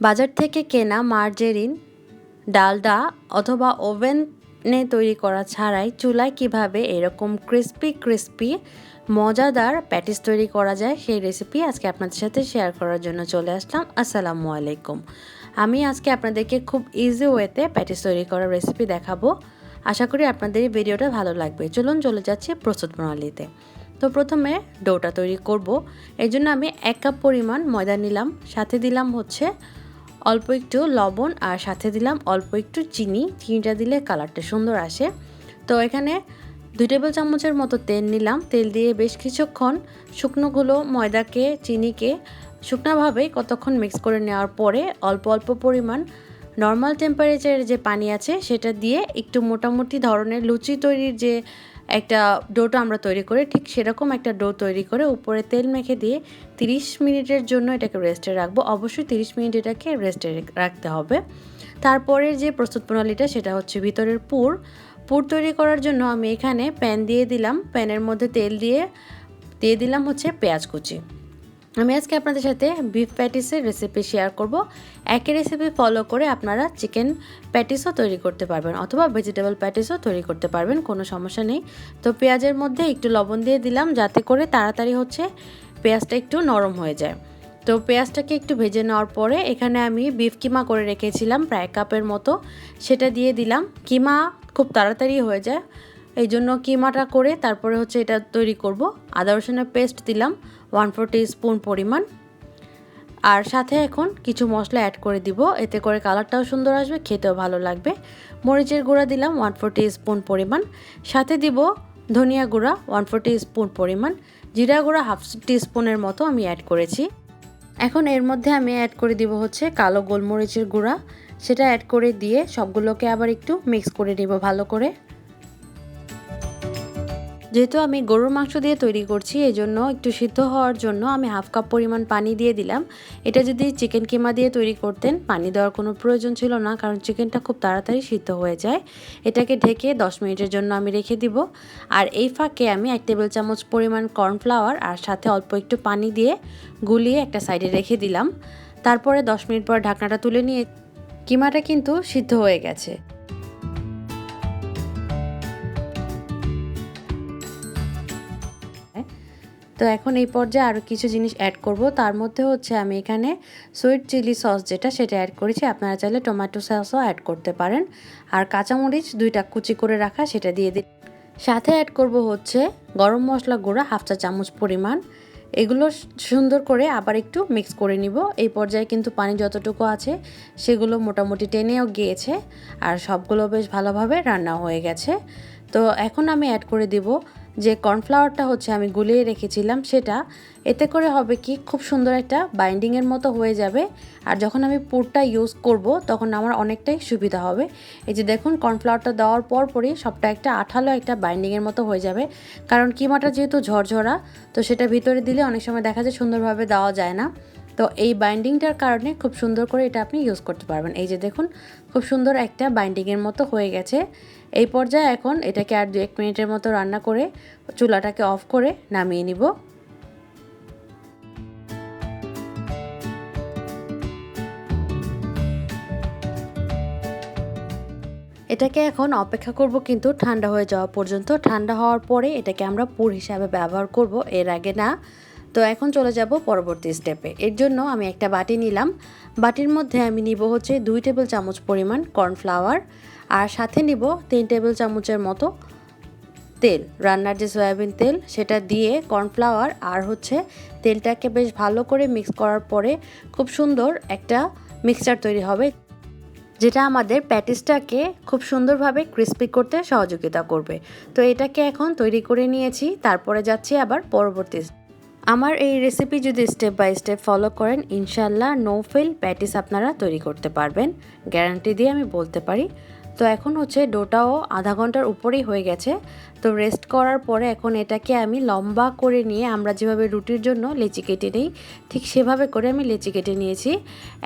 বাজার থেকে কেনা মার্জেরিন, ডালডা অথবা ওভেনে তৈরি করা ছাড়াই চুলায় কীভাবে এরকম ক্রিস্পি ক্রিস্পি মজাদার প্যাটিস তৈরি করা যায় সেই রেসিপি আজকে আপনাদের সাথে শেয়ার করার জন্য চলে আসলাম। আসসালামু আলাইকুম। আমি আজকে আপনাদেরকে খুব ইজি ওয়েতে প্যাটিস তৈরি করার রেসিপি দেখাবো। আশা করি আপনাদের এই ভিডিওটা ভালো লাগবে। চলুন, চলে যাচ্ছি প্রস্তুত প্রণালীতে। তো প্রথমে ডোটা তৈরি করব। এই জন্য আমি এক কাপ পরিমাণ ময়দা নিলাম। সাথে দিলাম হচ্ছে অল্প একটু লবণ আর সাথে দিলাম অল্প একটু চিনি। চিনিটা দিলে কালারটা সুন্দর আসে। তো এখানে দুই টেবিল চামচের মতো তেল নিলাম। তেল দিয়ে বেশ কিছুক্ষণ শুকনোগুলো ময়দাকে, চিনিকে শুকনোভাবে কতক্ষণ মিক্স করে নেওয়ার পরে অল্প অল্প পরিমাণ নর্মাল টেম্পারেচারের যে পানি আছে সেটা দিয়ে একটু মোটামুটি ধরনের লুচি তৈরির যে একটা ডোটা আমরা তৈরি করে, ঠিক সেরকম একটা ডো তৈরি করে উপরে তেল মেখে দিয়ে 30 মিনিটের জন্য এটাকে রেস্টে রাখব। অবশ্যই 30 মিনিট এটাকে রেস্টে রাখতে হবে। তারপরের যে প্রস্তুত প্রণালীটা সেটা হচ্ছে ভিতরের পুর। পুর তৈরি করার জন্য আমি এখানে প্যান দিয়ে দিলাম। প্যানের মধ্যে তেল দিয়ে দিয়ে দিলাম হচ্ছে পেঁয়াজ কুচি। আমি আজকে আপনাদের সাথে বিফ প্যাটিসের রেসিপি শেয়ার করব। একই রেসিপি ফলো করে আপনারা চিকেন প্যাটিসও তৈরি করতে পারবেন অথবা ভেজিটেবল প্যাটিসও তৈরি করতে পারবেন, কোনো সমস্যা নেই। তো পেঁয়াজের মধ্যে একটু লবণ দিয়ে দিলাম, যাতে করে তাড়াতাড়ি হচ্ছে পেঁয়াজটা একটু নরম হয়ে যায়। তো পেঁয়াজটাকে একটু ভেজে নেওয়ার পরে এখানে আমি বিফ কিমা করে রেখেছিলাম, প্রায় কাপের মতো। সেটা দিয়ে দিলাম। কিমা খুব তাড়াতাড়ি হয়ে যায়। এই জন্য কিমাটা করে তারপরে হচ্ছে এটা তৈরি করব। আদা রসুনের পেস্ট দিলাম। ওয়ান ফোর স্পুন পরিমাণ। আর সাথে এখন কিছু মশলা অ্যাড করে দিব, এতে করে কালারটাও সুন্দর আসবে, খেতেও ভালো লাগবে। মরিচের গুঁড়া দিলাম, ওয়ান ফোর স্পুন পরিমাণ। সাথে দিব ধনিয়া গুঁড়া, ওয়ান ফোর স্পুন পরিমাণ। জিরা গুঁড়া হাফ স্পুনের মতো আমি অ্যাড করেছি। এখন এর মধ্যে আমি অ্যাড করে দিব হচ্ছে কালো গোলমরিচের গুঁড়া। সেটা অ্যাড করে দিয়ে সবগুলোকে আবার একটু মিক্স করে নিব ভালো করে। যেহেতু আমি গরুর মাংস দিয়ে তৈরি করছি এই জন্য একটু সিদ্ধ হওয়ার জন্য আমি হাফ কাপ পরিমাণ পানি দিয়ে দিলাম। এটা যদি চিকেন কিমা দিয়ে তৈরি করতেন, পানি দেওয়ার কোনো প্রয়োজন ছিল না, কারণ চিকেনটা খুব তাড়াতাড়ি সিদ্ধ হয়ে যায়। এটাকে ঢেকে 10 মিনিটের জন্য আমি রেখে দিব। আর এই ফাঁকে আমি এক টেবিল চামচ পরিমাণ কর্নফ্লাওয়ার আর সাথে অল্প একটু পানি দিয়ে গুলিয়ে একটা সাইডে রেখে দিলাম। তারপরে 10 মিনিট পর ঢাকনাটা তুলে নিয়ে, কিমাটা কিন্তু সিদ্ধ হয়ে গেছে। তো এখন এই পর্যায়ে আরও কিছু জিনিস অ্যাড করব। তার মধ্যে হচ্ছে আমি এখানে সুইট চিলি সস যেটা, সেটা অ্যাড করেছি। আপনারা চাইলে টমেটো সসও অ্যাড করতে পারেন। আর কাঁচামরিচ দুইটা কুচি করে রাখা, সেটা দিয়ে দিন। সাথে অ্যাড করব হচ্ছে গরম মশলা গুঁড়া, হাফ চা চামচ পরিমাণ। এগুলো সুন্দর করে আবার একটু মিক্স করে নিব। এই পর্যায়ে কিন্তু পানি যতটুকু আছে, সেগুলো মোটামুটি টেনেও গিয়েছে। আর সবগুলো বেশ ভালোভাবে রান্না হয়ে গেছে। তো এখন আমি অ্যাড করে দিব যে কর্নফ্লাওয়ারটা হচ্ছে আমি গুলিয়ে রেখেছিলাম সেটা, এতে করে হবে কি খুব সুন্দর একটা বাইন্ডিংয়ের মতো হয়ে যাবে। আর যখন আমি পুরটা ইউজ করব, তখন আমার অনেকটাই সুবিধা হবে। এই যে দেখুন, কর্নফ্লাওয়ারটা দেওয়ার পর পরই সবটা একটা আঠালো একটা বাইন্ডিংয়ের মতো হয়ে যাবে। কারণ কিমাটা যেহেতু ঝরঝরা, তো সেটা ভিতরে দিলে অনেক সময় দেখা যায় সুন্দরভাবে দেওয়া যায় না। তো এই বাইন্ডিংটার কারণে খুব সুন্দর করে এটা আপনি ইউজ করতে পারবেন। এই যে দেখুন, খুব সুন্দর একটা বাইন্ডিংয়ের মতো হয়ে গেছে। এই পর্যায়ে এখন এটাকে আর দু এক মিনিটের মতো রান্না করে চুলাটাকে অফ করে নামিয়ে নিব। এটাকে এখন অপেক্ষা করব কিন্তু ঠান্ডা হয়ে যাওয়া পর্যন্ত। ঠান্ডা হওয়ার পরে এটাকে আমরা পুর হিসাবে ব্যবহার করব। এর আগে না তো এখন চলে যাব পরবর্তী স্টেপে এর জন্য আমি একটা বাটি নিলাম। বাটির মধ্যে আমি নিব হচ্ছে দুই টেবিল চামচ পরিমাণ কর্নফ্লাওয়ার আর সাথে নিব তিন টেবিল চামচের মতো তেল, রান্নার যে সয়াবিন তেল, সেটা দিয়ে কর্নফ্লাওয়ার আর হচ্ছে তেলটাকে বেশ ভালো করে মিক্স করার পরে খুব সুন্দর একটা মিক্সচার তৈরি হবে, যেটা আমাদের প্যাটিসটাকে খুব সুন্দরভাবে ক্রিস্পি করতে সহযোগিতা করবে। তো এটাকে এখন তৈরি করে নিয়েছি, তারপরে যাচ্ছি আবার পরবর্তী আমার এই রেসিপি যদি স্টেপ বাই স্টেপ ফলো করেন ইনশাল্লাহ নো ফেল প্যাটিস আপনারা তৈরি করতে পারবেন। গ্যারান্টি দিয়ে আমি বলতে পারি। তো এখন হচ্ছে ডোটাও আধা ঘণ্টার উপরেই হয়ে গেছে। তো রেস্ট করার পরে এখন এটাকে আমি লম্বা করে নিয়ে আমরা যেভাবে রুটির জন্য লেচি কেটে নিই, ঠিক সেভাবে করে আমি লেচি কেটে নিয়েছি।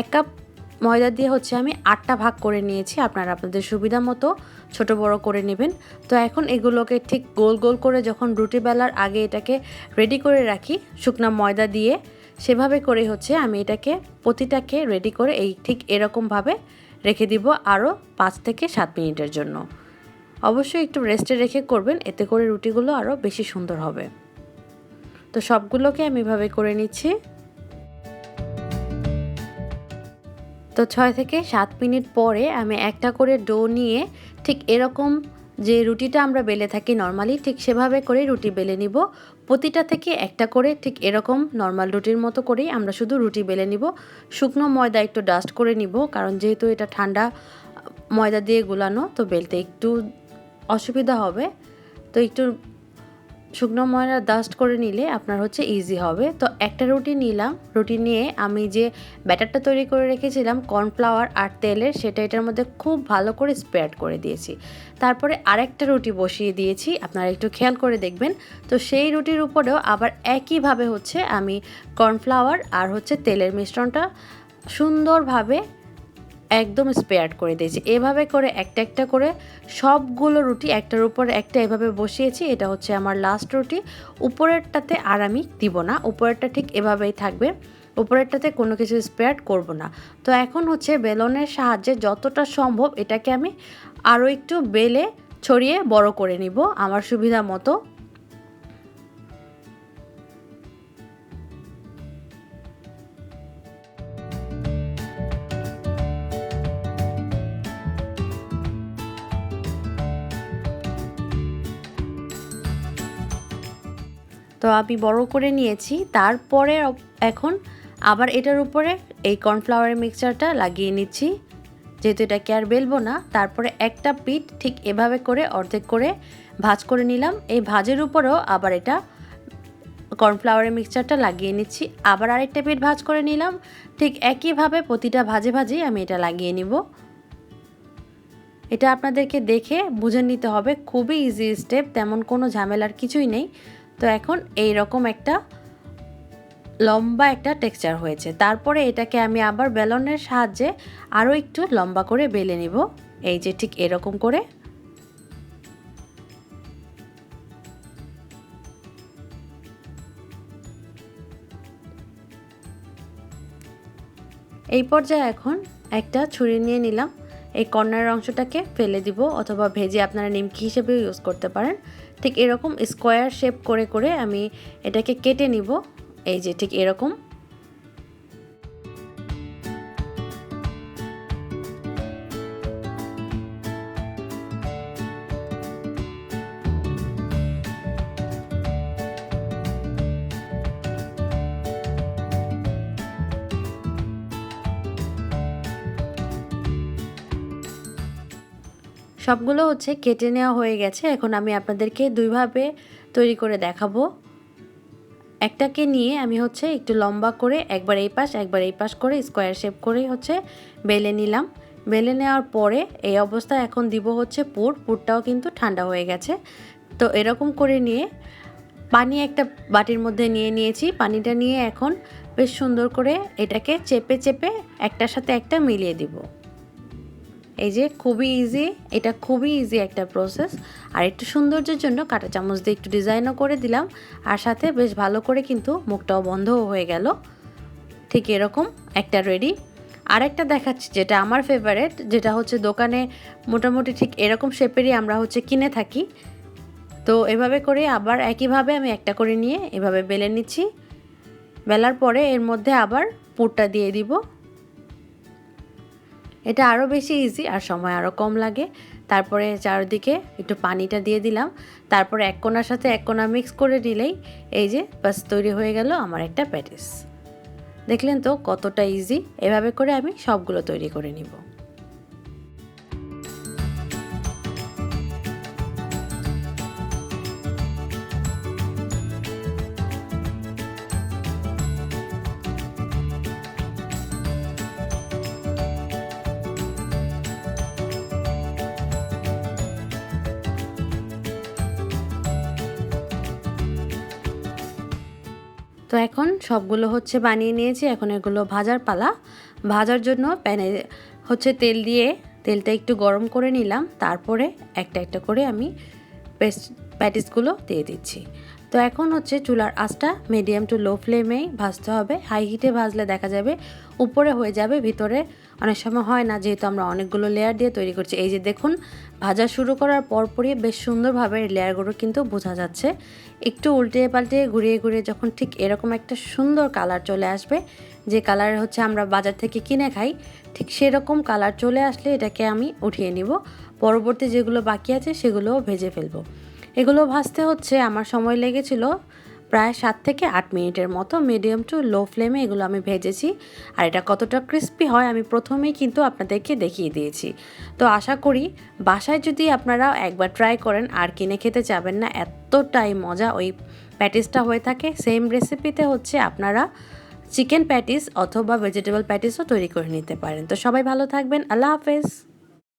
এক কাপ ময়দা দিয়ে হচ্ছে আমি আটটা ভাগ করে নিয়েছি। আপনারা আপনাদের সুবিধা মতো ছোট বড় করে নেবেন। তো এখন এগুলোকে ঠিক গোল গোল করে যখন রুটি বেলার আগে এটাকে রেডি করে রাখি, শুকনা ময়দা দিয়ে, সেভাবে করে হচ্ছে আমি এটাকে প্রতিটাকে রেডি করে এই ঠিক এরকমভাবে রেখে দিব আরও পাঁচ থেকে সাত মিনিটের জন্য। অবশ্যই একটু রেস্টে রেখে করবেন, এতে করে রুটিগুলো আরও বেশি সুন্দর হবে। তো সবগুলোকে আমি এভাবে করে নিচ্ছি। তো ছয় থেকে সাত মিনিট পরে আমি একটা করে ডো নিয়ে ঠিক এরকম যে রুটিটা আমরা বেলে থাকি নর্মালি, ঠিক সেভাবে করে রুটি বেলে নিব। প্রতিটা থেকে একটা করে ঠিক এরকম নর্মাল রুটির মতো করেই আমরা শুধু রুটি বেলে নিব। শুকনো ময়দা একটু ডাস্ট করে নিব, কারণ যেহেতু এটা ঠান্ডা ময়দা দিয়ে গুলানো, তো বেলতে একটু অসুবিধা হবে। তো একটু শুকনো ময়দা ডাস্ট করে নিলে আপনার হচ্ছে ইজি হবে। তো একটা রুটি নিলাম। রুটি নিয়ে আমি যে ব্যাটারটা তৈরি করে রেখেছিলাম কর্নফ্লাওয়ার আর তেলের, সেটা এটার মধ্যে খুব ভালো করে স্প্রেড করে দিয়েছি। তারপরে আরেকটা রুটি বসিয়ে দিয়েছি, আপনারা একটু খেয়াল করে দেখবেন। তো সেই রুটির উপরেও আবার একইভাবে হচ্ছে আমি কর্নফ্লাওয়ার আর হচ্ছে তেলের মিশ্রণটা সুন্দরভাবে একদম স্পেয়ার করে দিয়েছি। এভাবে করে একটা একটা করে সবগুলো রুটি একটার উপর একটা এভাবে বসিয়েছি, এটা হচ্ছে আমার লাস্ট রুটি। উপরেরটাতে আর আমি দিব না, উপরেরটা ঠিক এভাবেই থাকবে। উপরেরটাতে কোনো কিছু স্পেয়ার করব না। তো এখন হচ্ছে বেলনের সাহায্যে যতটা সম্ভব এটাকে আমি আরও একটু বেলে ছড়িয়ে বড় করে নিব, আমার সুবিধা মতো। তো আমি বড় করে নিয়েছি। তারপরে এখন আবার এটার উপরে এই কর্নফ্লাওয়ারের মিক্সচারটা লাগিয়ে নিচ্ছি। যেহেতু এটাকে আর বেলবো না, তারপরে একটা পিঠ ঠিক এভাবে করে অর্ধেক করে ভাজ করে নিলাম। এই ভাজের উপরেও আবার এটা কর্নফ্লাওয়ারের মিক্সচারটা লাগিয়ে নিচ্ছি। আবার আরেকটা পিঠ ভাজ করে নিলাম। ঠিক একইভাবে প্রতিটা ভাজে ভাজেই আমি এটা লাগিয়ে নিব। এটা আপনাদেরকে দেখে বুঝে নিতে হবে। খুবই ইজি স্টেপ তেমন কোনো ঝামেলার কিছুই নেই। তো এখন এই রকম একটা লম্বা একটা টেক্সচার হয়েছে। তারপরে এটাকে আমি আবার বেলনের সাহায্যে আরও একটু লম্বা করে বেলে নিব। এই যে ঠিক এরকম করে। এই পর্যায়ে এখন একটা ছুরি নিয়ে নিলাম। এই কর্নার অংশটাকে ফেলে দিব অথবা ভেজে আপনারা নিমকি হিসেবেও ইউজ করতে পারেন। ঠিক এরকম স্কোয়ার শেপ করে করে আমি এটাকে কেটে নিব। এই যে ঠিক এরকম। সবগুলো হচ্ছে কেটে নেওয়া হয়ে গেছে। এখন আমি আপনাদেরকে দুইভাবে তৈরি করে দেখাবো। একটাকে নিয়ে আমি হচ্ছে একটু লম্বা করে একবার এই পাশ, একবার এই পাশ করে স্কোয়ার শেপ করে হচ্ছে বেলে নিলাম। বেলে নেওয়ার পরে এই অবস্থা এখন দিব হচ্ছে পুর। পুরটাও কিন্তু ঠান্ডা হয়ে গেছে। তো এরকম করে নিয়ে পানি একটা বাটির মধ্যে নিয়ে নিয়েছি। পানিটা নিয়ে এখন বেশ সুন্দর করে এটাকে চেপে চেপে একটার সাথে একটা মিলিয়ে দিব। এই যে খুবই ইজি এটা খুবই ইজি একটা প্রসেস আর একটু সৌন্দর্যের জন্য কাঁটা চামচ দিয়ে একটু ডিজাইনও করে দিলাম। আর সাথে বেশ ভালো করে কিন্তু মুখটাও বন্ধও হয়ে গেল। ঠিক এরকম একটা রেডি আর একটা দেখাচ্ছি যেটা আমার ফেভারেট যেটা হচ্ছে দোকানে মোটামুটি ঠিক এরকম শেপেরই আমরা হচ্ছে কিনে থাকি। তো এভাবে করে আবার একইভাবে আমি একটা করে নিয়ে এভাবে বেলে নিচ্ছি। বেলার পরে এর মধ্যে আবার পুরটা দিয়ে দিব। এটা আরও বেশি ইজি আর সময় আরও কম লাগে। তারপরে চারদিকে একটু পানিটা দিয়ে দিলাম। তারপর এক কোনার সাথে এক কোনা মিক্স করে নিলেই এই যে বাস তৈরি হয়ে গেল আমার একটা প্যাটিস। দেখলেন তো কতটা ইজি এভাবে করে আমি সবগুলো তৈরি করে নিব। তো এখন সবগুলো হচ্ছে বানিয়ে নিয়েছি। এখন এগুলো ভাজার পালা। ভাজার জন্য প্যানে হচ্ছে তেল দিয়ে তেলটা একটু গরম করে নিলাম। তারপরে একটা একটা করে আমি পেস্ট, প্যাটিসগুলো দিয়ে দিচ্ছি। তো এখন হচ্ছে চুলার আঁচটা মিডিয়াম টু লো ফ্লেমেই ভাজতে হবে। হাই হিটে ভাজলে দেখা যাবে উপরে হয়ে যাবে, ভিতরে অনেক সময় হয় না, যেহেতু আমরা অনেকগুলো লেয়ার দিয়ে তৈরি করছি। এই যে দেখুন, ভাজা শুরু করার পরপরই বেশ সুন্দরভাবে লেয়ারগুলো কিন্তু বোঝা যাচ্ছে। একটু উল্টে পাল্টে ঘুরিয়ে ঘুরিয়ে যখন ঠিক এরকম একটা সুন্দর কালার চলে আসবে, যে কালার হচ্ছে আমরা বাজার থেকে কিনে খাই, ঠিক সেরকম কালার চলে আসলে এটাকে আমি উঠিয়ে নিব। পরবর্তী যেগুলো বাকি আছে সেগুলোও ভেজে ফেলব। এগুলো ভাজতে হচ্ছে, আমার সময় লেগেছিল প্রায় সাত থেকে আট মিনিটের মতো মিডিয়াম টু লো ফ্লেমে এগুলো আমি ভেজেছি। আর এটা কতটা ক্রিস্পি হয় আমি প্রথমেই কিন্তু আপনাদেরকে দেখিয়ে দিয়েছি। তো আশা করি বাসায় যদি আপনারা একবার ট্রাই করেন, আর কিনে খেতে চাবেন না, এতটাই মজা ওই প্যাটিসটা হয়ে থাকে। সেম রেসিপিতে হচ্ছে আপনারা চিকেন প্যাটিস অথবা ভেজিটেবল প্যাটিসও তৈরি করে নিতে পারেন। তো সবাই ভালো থাকবেন, আল্লাহ হাফেজ।